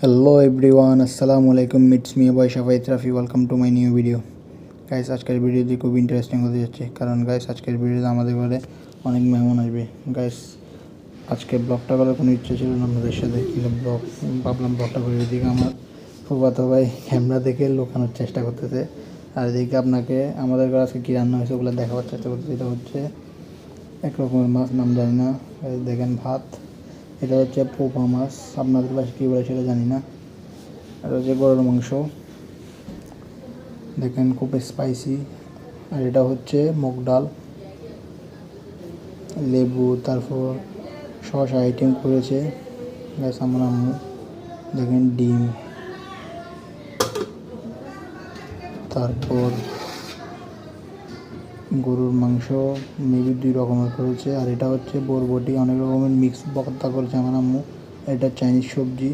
Hello everyone আসসালামু আলাইকুম meets me বয় সাফাই Rafi welcome to my new video guys আজকের ভিডিওটি খুব ইন্টারেস্টিং হতে যাচ্ছে। কারণ গাইস আজকের ভিডিওতে আমাদের ঘরে অনেক মেহমান আসবে। গাইস আজকে ব্লগটা করার কোনো ইচ্ছে ছিল না আমাদের সাথে। কিন্তু ব্লগ ভাবলাম ব্লগটা করে এদিকে আমার ফুফাতো ভাই ক্যামেরা দেখে লুকানোর চেষ্টা করতেছে। আর এদিকে আপনাকে, আমাদের ঘরে আজকে কী রান্না হয়েছে ওগুলো দেখাবার চেষ্টা করতেছে। এটা হচ্ছে এক রকমের মাছ, নাম জানি না। দেখেন ভাত। এটা হচ্ছে পোপা মাছ। আপনাদের পাশে কী বলে সেটা জানি না। আর হচ্ছে গরুর মাংস। দেখেন, খুব স্পাইসি আর এটা হচ্ছে মুগ ডাল। লেবু, তারপর শসা আইটেম করেছে। গ্যাস আমার আম্মু। দেখেন ডিম। তারপর গরুর মাংস মেবি দুই রকমের করেছে। আর এটা হচ্ছে বরবটি অনেক রকমের মিক্স ভর্তা করেছে আমার আম্মু। এটা চাইনিজ সবজি।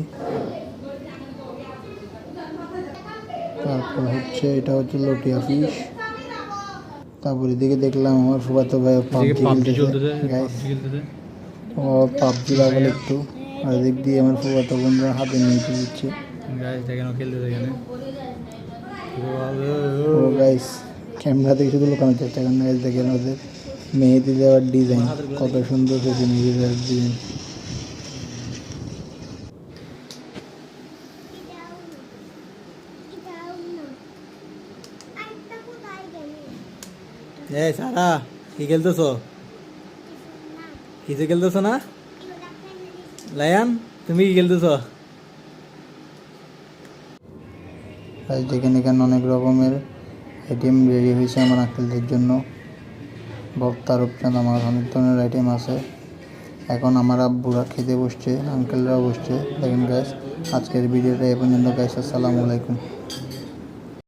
তারপর হচ্ছে এটা হচ্ছে লটিয়া ফিশ তারপর এদিকে দেখলাম আমার ফুফাতো ভাই পাবজি ও পাবজি লাগালে একটু। আর এদিক দিয়ে আমার ফুফাতো বোনরা হাতে নিয়ে দিচ্ছে। গাইস দেখেন ও গাইস ক্যামেরা থেকে শুধু লুকানোর চেষ্টা করেন গাইস দেখেন ওদের মেহেদি দেওয়ার ডিজাইন কত সুন্দর হয়েছে মেহেদি দেওয়ার ডিজাইন এই সারা কি খেলতেছো? কিছু খেলতেছো না? লায়ান তুমি কি খেলতেছো? দেখেন এখানে অনেক রকমের আইটেম রেডি হয়েছে আমার আঙ্কেলদের জন্য। ভক্তা রূপচাঁদ আমার অনেক ধরনের আইটেম আছে। এখন আমার আব্বুরা খেতে বসছে, আঙ্কেলরাও বসছে। দেখেন গ্যাস আজকের ভিডিওটা এ পর্যন্ত গাইস আসসালামু আলাইকুম।